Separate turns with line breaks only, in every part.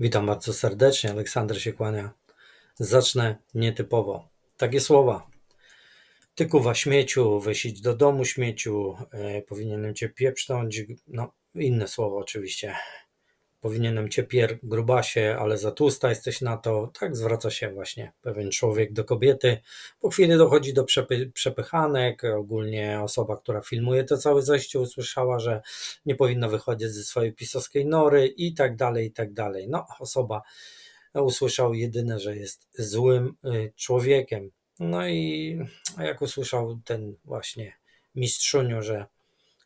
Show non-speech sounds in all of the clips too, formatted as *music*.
Witam bardzo serdecznie. Aleksander się kłania. Zacznę nietypowo. Takie słowa. Ty kuwa śmieciu, wysić do domu śmieciu, e, powinienem cię pieprznąć. No, inne słowo oczywiście. Powinienem cię pier grubasie, ale za tłusta jesteś na to. Tak zwraca się właśnie pewien człowiek do kobiety. Po chwili dochodzi do przepy przepychanek. Ogólnie osoba, która filmuje to całe zejście, usłyszała, że nie powinna wychodzić ze swojej pisowskiej nory i tak dalej, i tak dalej. No, osoba usłyszał jedyne, że jest złym y, człowiekiem. No i jak usłyszał ten właśnie mistrzuniu, że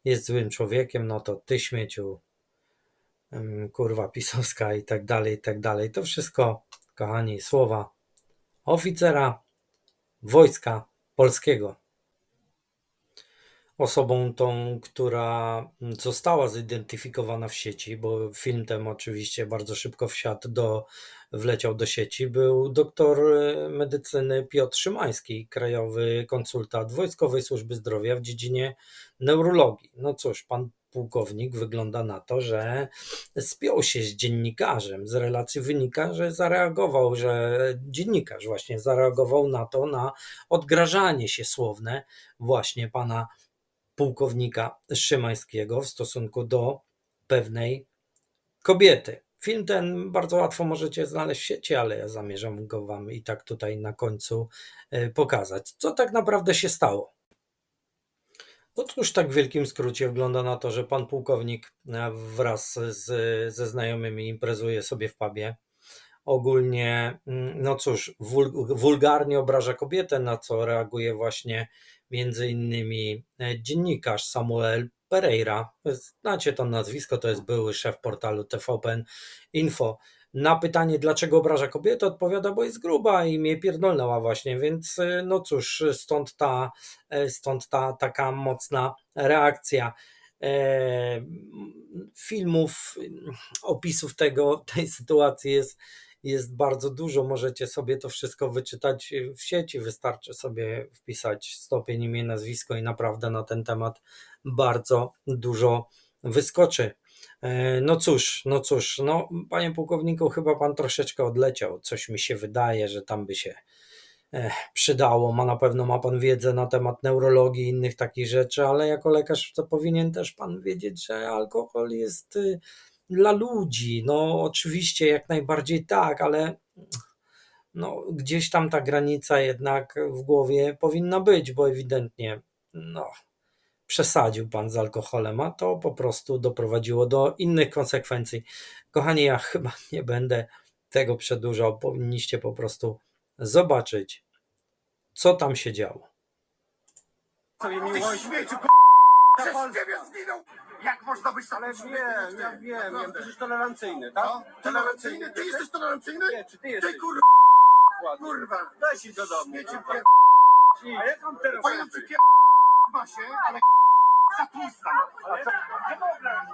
jest złym człowiekiem, no to ty śmieciu, kurwa pisowska i tak dalej, i tak dalej. To wszystko, kochani, słowa oficera wojska polskiego. Osobą tą, która została zidentyfikowana w sieci, bo film ten oczywiście bardzo szybko wsiadł do, wleciał do sieci, był doktor e, medycyny Piotr Szymański, krajowy konsultant Wojskowej Służby Zdrowia w dziedzinie neurologii. No cóż, pan pułkownik wygląda na to, że spiął się z dziennikarzem. Z relacji wynika, że zareagował, że dziennikarz właśnie zareagował na to, na odgrażanie się słowne właśnie pana pułkownika Szymańskiego w stosunku do pewnej kobiety. Film ten bardzo łatwo możecie znaleźć w sieci, ale ja zamierzam go Wam i tak tutaj na końcu e, pokazać. Co tak naprawdę się stało? Otóż tak w wielkim skrócie wygląda na to, że pan pułkownik e, wraz z, ze znajomymi imprezuje sobie w pubie. Ogólnie, mm, no cóż, wul, wulgarnie obraża kobietę, na co reaguje właśnie między innymi e, dziennikarz Samuel Pereira. Znacie to nazwisko, to jest były szef portalu TVPN Info. Na pytanie, dlaczego obraża kobietę, odpowiada, bo jest gruba i mnie pierdolnęła właśnie, więc e, no cóż, stąd ta, e, stąd ta taka mocna reakcja filmów, opisów tego, tej sytuacji jest jest bardzo dużo. Możecie sobie to wszystko wyczytać w sieci. Wystarczy sobie wpisać stopień, imię, nazwisko i naprawdę na ten temat bardzo dużo wyskoczy. E, no cóż, no cóż, no panie pułkowniku, chyba pan troszeczkę odleciał. Coś mi się wydaje, że tam by się e, przydało. Ma na pewno ma pan wiedzę na temat neurologii i innych takich rzeczy, ale jako lekarz to powinien też pan wiedzieć, że alkohol jest y, dla ludzi. No, oczywiście, jak najbardziej tak, ale no, gdzieś tam ta granica jednak w głowie powinna być, bo ewidentnie no, przesadził pan z alkoholem, a to po prostu doprowadziło do innych konsekwencji. Kochani, ja chyba nie będę tego przedłużał. Powinniście po prostu zobaczyć, co tam się działo.
Ty śmieciu, przez ciebie zginął! Jak można być
Ale wiem,
jak ty?
wiem, ja
Naprawdę.
jesteś tolerancyjny, tak?
No, tolerancyjny? Ty jesteś tolerancyjny?
Nie, czy ty
Ty
jesteś?
kur...
Ładnie.
kurwa!
Daj się go do mnie.
Śmieci
no.
pier...
A jak on teraz
Powinien
robi?
ci pier... się, ale za tłusta.
Nie mogę.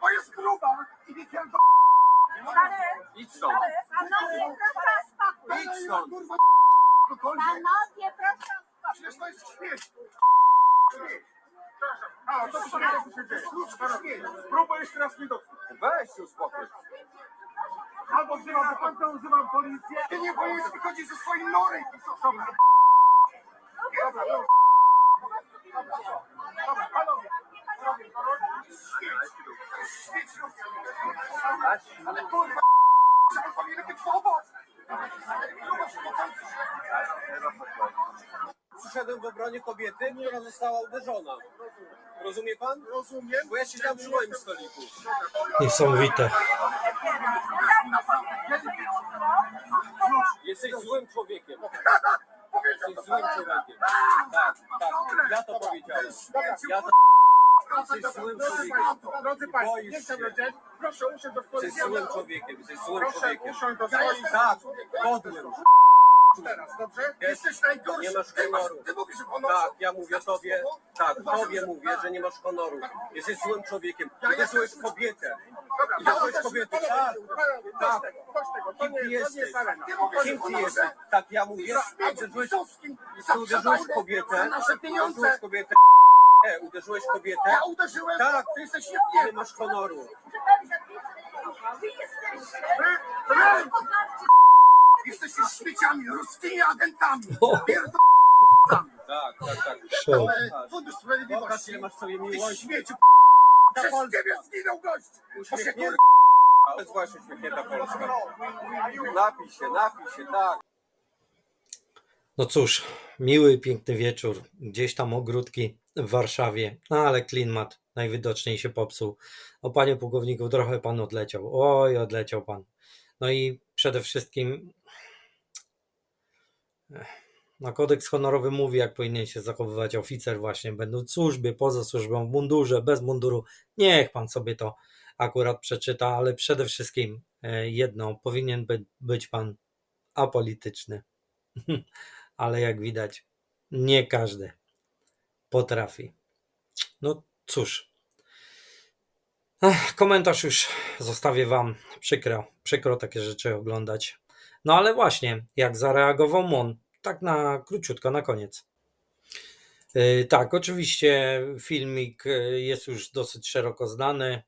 Bo jest gruba i nie pierdol...
Idź stąd.
Panowie, proszę spokój.
Idź stąd.
Kurwa, cokolwiek.
Panowie, proszę.
Przecież to jest śmieć. Śmieć. A, to co się dzieje? Ludzki śmieć.
Próbuj jeszcze raz mi dotknąć. Weź się uspokój.
Albo wzywam, albo wzywam policję. Ty nie powinieneś wychodzić ze swojej nory. Dobra. Dobra, panowie. Panowie, panowie. Śmieć. Śmieć. Ale kurwa, powinien być się.
Przyszedłem w obronie kobiety, która została uderzona. Rozumie pan?
Rozumiem.
Bo ja siedziałem przy moim stoliku.
Niesamowite.
Jesteś złym człowiekiem. Jesteś
to.
złym człowiekiem. Tak, tak. Ja to powiedziałem. Ja to.
Drodzy Państwo, nie chcę lecieć. Proszę usiąść do
Jesteś złym człowiekiem. Jesteś złym
Proszę
człowiekiem.
usiąść do swojego
Tak, podłym.
teraz, dobrze? Jesteś najgorszy.
Nie masz
Ty,
honoru.
ty mówisz o honorze?
Tak, ja mówię
Znasz to
tobie,
słowo?
tak,
Uważam,
tobie
że-
mówię, że nie masz honoru. Jesteś złym człowiekiem. Uderzyłeś kobietę.
Dobra, panowie,
Tak,
panowie,
tak.
dość tego, dość tego. To
Kim
nie,
ty
to nie
jesteś?
jest arena. Ty mówisz
Kim
o
ty
honorze.
jesteś? Tak, ja mówię.
Za
Uderzyłeś,
pisowskim,
uderzyłeś kobietę.
za nasze pieniądze.
Uderzyłeś kobietę. Nie, uderzyłeś kobietę.
Ja uderzyłem.
Tak.
Ty jesteś
Nie
nie
masz honoru.
Wy jesteście.
Jesteście śmieciami, ruskimi agentami.
O.
Pierdol...
Tak, tak, tak.
Szok.
Ale Fundusz
Pokaż
Sprawiedliwości.
ile masz sobie
Ty
miłości.
śmieciu, przez ciebie zginął gość. Bo się
Uśmiechnięta.
kur...
To jest właśnie uśmiechnięta Polska. Napij się, napij się, tak.
No cóż, miły, piękny wieczór. Gdzieś tam ogródki w Warszawie, no ale klimat najwidoczniej się popsuł. O panie pułkowniku, trochę pan odleciał. Oj, odleciał pan. No i przede wszystkim no kodeks honorowy mówi, jak powinien się zachowywać oficer właśnie, będąc w służbie, poza służbą, w mundurze, bez munduru. Niech pan sobie to akurat przeczyta, ale przede wszystkim e, jedno, powinien by, być pan apolityczny. *laughs* ale jak widać, nie każdy potrafi. No cóż. Ech, komentarz już zostawię Wam. Przykro, przykro takie rzeczy oglądać. No ale właśnie, jak zareagował MON, tak na króciutko, na koniec. Yy, tak, oczywiście filmik yy, jest już dosyć szeroko znany.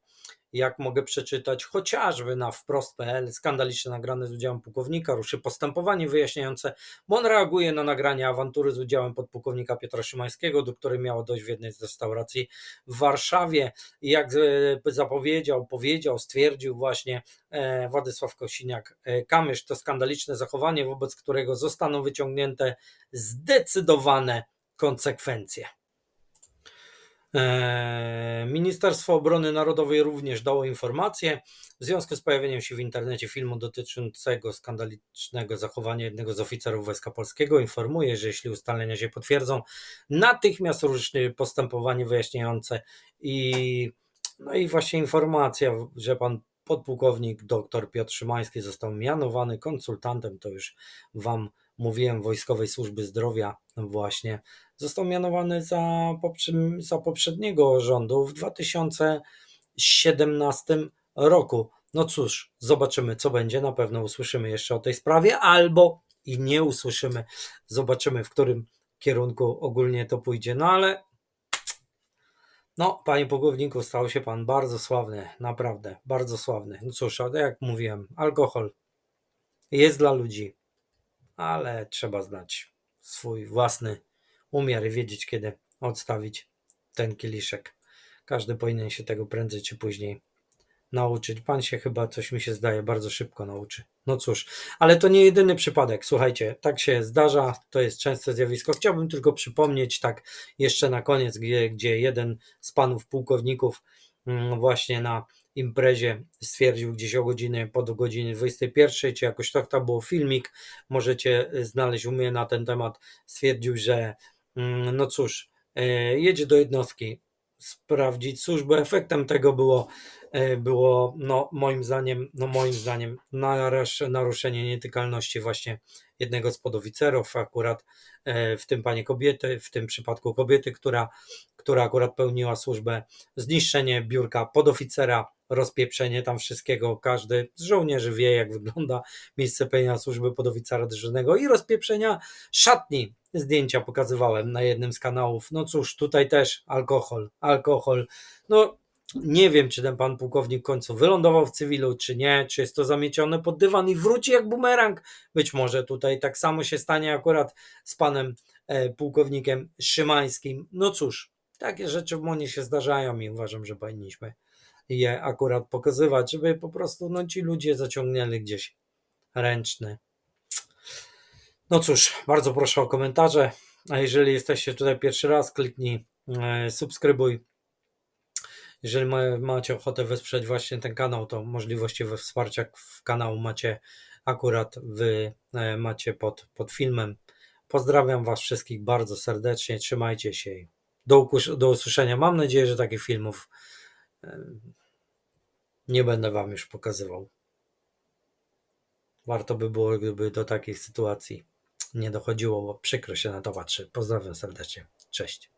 Jak mogę przeczytać, chociażby na wprost.pl, skandalicznie nagrane z udziałem pułkownika, ruszy postępowanie wyjaśniające. MON reaguje na nagranie awantury z udziałem podpułkownika Piotra Szymańskiego, do której miało dojść w jednej z restauracji w Warszawie. Jak e, zapowiedział, powiedział, stwierdził właśnie e, Władysław Kosiniak-Kamysz, to skandaliczne zachowanie, wobec którego zostaną wyciągnięte zdecydowane konsekwencje. Eee, Ministerstwo Obrony Narodowej również dało informację w związku z pojawieniem się w internecie filmu dotyczącego skandalicznego zachowania jednego z oficerów Wojska Polskiego. Informuje, że jeśli ustalenia się potwierdzą, natychmiast ruszy postępowanie wyjaśniające i no i właśnie informacja, że pan podpułkownik dr Piotr Szymański został mianowany konsultantem, to już wam mówiłem, Wojskowej Służby Zdrowia właśnie został mianowany za, poprzedn- za poprzedniego rządu w 2017 roku. No cóż, zobaczymy, co będzie. Na pewno usłyszymy jeszcze o tej sprawie, albo i nie usłyszymy. Zobaczymy, w którym kierunku ogólnie to pójdzie. No ale, no, panie pułkowniku, stał się pan bardzo sławny, naprawdę, bardzo sławny. No cóż, jak mówiłem, alkohol jest dla ludzi, ale trzeba znać swój własny umiar i wiedzieć, kiedy odstawić ten kieliszek. Każdy powinien się tego prędzej czy później nauczyć. Pan się chyba, coś mi się zdaje, bardzo szybko nauczy. No cóż, ale to nie jedyny przypadek. Słuchajcie, tak się zdarza, to jest częste zjawisko. Chciałbym tylko przypomnieć, tak jeszcze na koniec, gdzie, gdzie jeden z panów pułkowników mm, właśnie na imprezie stwierdził gdzieś o godziny, po do godziny 21, czy jakoś tak, tam był filmik, możecie znaleźć u mnie na ten temat, stwierdził, że no cóż, e, jedzie do jednostki sprawdzić służbę. Efektem tego było, e, było no, moim zdaniem, no moim zdaniem narusz- naruszenie nietykalności właśnie jednego z podoficerów, akurat e, w tym panie kobiety, w tym przypadku kobiety, która, która akurat pełniła służbę, zniszczenie biurka podoficera, rozpieprzenie tam wszystkiego, każdy z żołnierzy wie jak wygląda miejsce pełnienia służby podoficera dyżurnego i rozpieprzenia szatni. Zdjęcia pokazywałem na jednym z kanałów. No cóż, tutaj też alkohol, alkohol. No nie wiem, czy ten pan pułkownik w końcu wylądował w cywilu, czy nie, czy jest to zamiecione pod dywan i wróci jak bumerang. Być może tutaj tak samo się stanie akurat z panem e, pułkownikiem Szymańskim. No cóż, takie rzeczy w Monie się zdarzają i uważam, że powinniśmy je akurat pokazywać, żeby po prostu no, ci ludzie zaciągnęli gdzieś ręczny. No cóż, bardzo proszę o komentarze. A jeżeli jesteście tutaj pierwszy raz, kliknij e, subskrybuj. Jeżeli ma, macie ochotę wesprzeć właśnie ten kanał, to możliwości we wsparcia w kanału macie akurat wy e, macie pod, pod filmem. Pozdrawiam Was wszystkich bardzo serdecznie. Trzymajcie się. Do, do usłyszenia. Mam nadzieję, że takich filmów e, nie będę Wam już pokazywał. Warto by było, gdyby do takich sytuacji nie dochodziło, bo przykro się na to patrzy. Pozdrawiam serdecznie. Cześć.